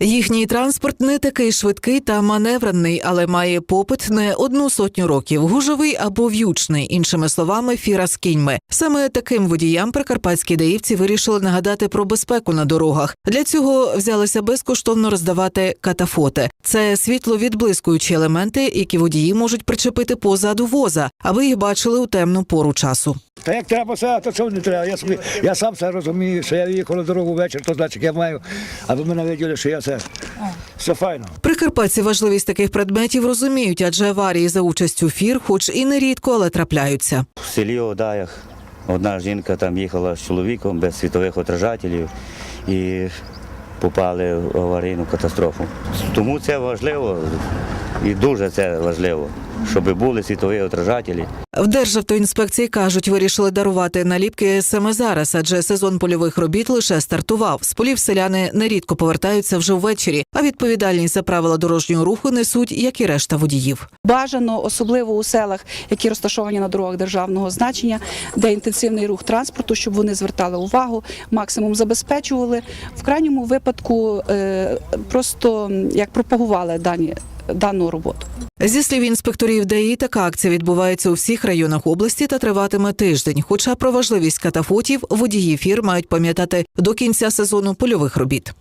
Їхній транспорт не такий швидкий та маневрений, але має попит не одну сотню років. Гужовий або в'ючний, іншими словами, фіра з кіньми. Саме таким водіям прикарпатські даївці вирішили нагадати про безпеку на дорогах. Для цього взялися безкоштовно роздавати катафоти. Це світловідблискуючі елементи, які водії можуть причепити позаду воза, аби їх бачили у темну пору часу. Та як треба все, то чого не треба. Я собі, я сам це розумію, що я їхав на дорогу ввечері, то значить я маю, аби мене виділи, що я це все файно. Прикарпатці важливість таких предметів розуміють, адже аварії за участю фір, хоч і нерідко, але трапляються. В селі Одаях одна жінка там їхала з чоловіком без світових отражателів і попали в аварійну катастрофу. Тому це важливо і дуже це важливо, щоб були світові отражателі. В Державтоінспекції кажуть, вирішили дарувати наліпки саме зараз, адже сезон польових робіт лише стартував. З полів селяни нерідко повертаються вже ввечері, а відповідальність за правила дорожнього руху несуть, як і решта водіїв. Бажано, особливо у селах, які розташовані на дорогах державного значення, де інтенсивний рух транспорту, щоб вони звертали увагу, максимум забезпечували. В крайньому випадку е, просто як пропагували дані, дану роботу. Зі слів інспекторів ДАІ, така акція відбувається у всіх районах області та триватиме тиждень. Хоча про важливість катафотів водії фір мають пам'ятати до кінця сезону польових робіт.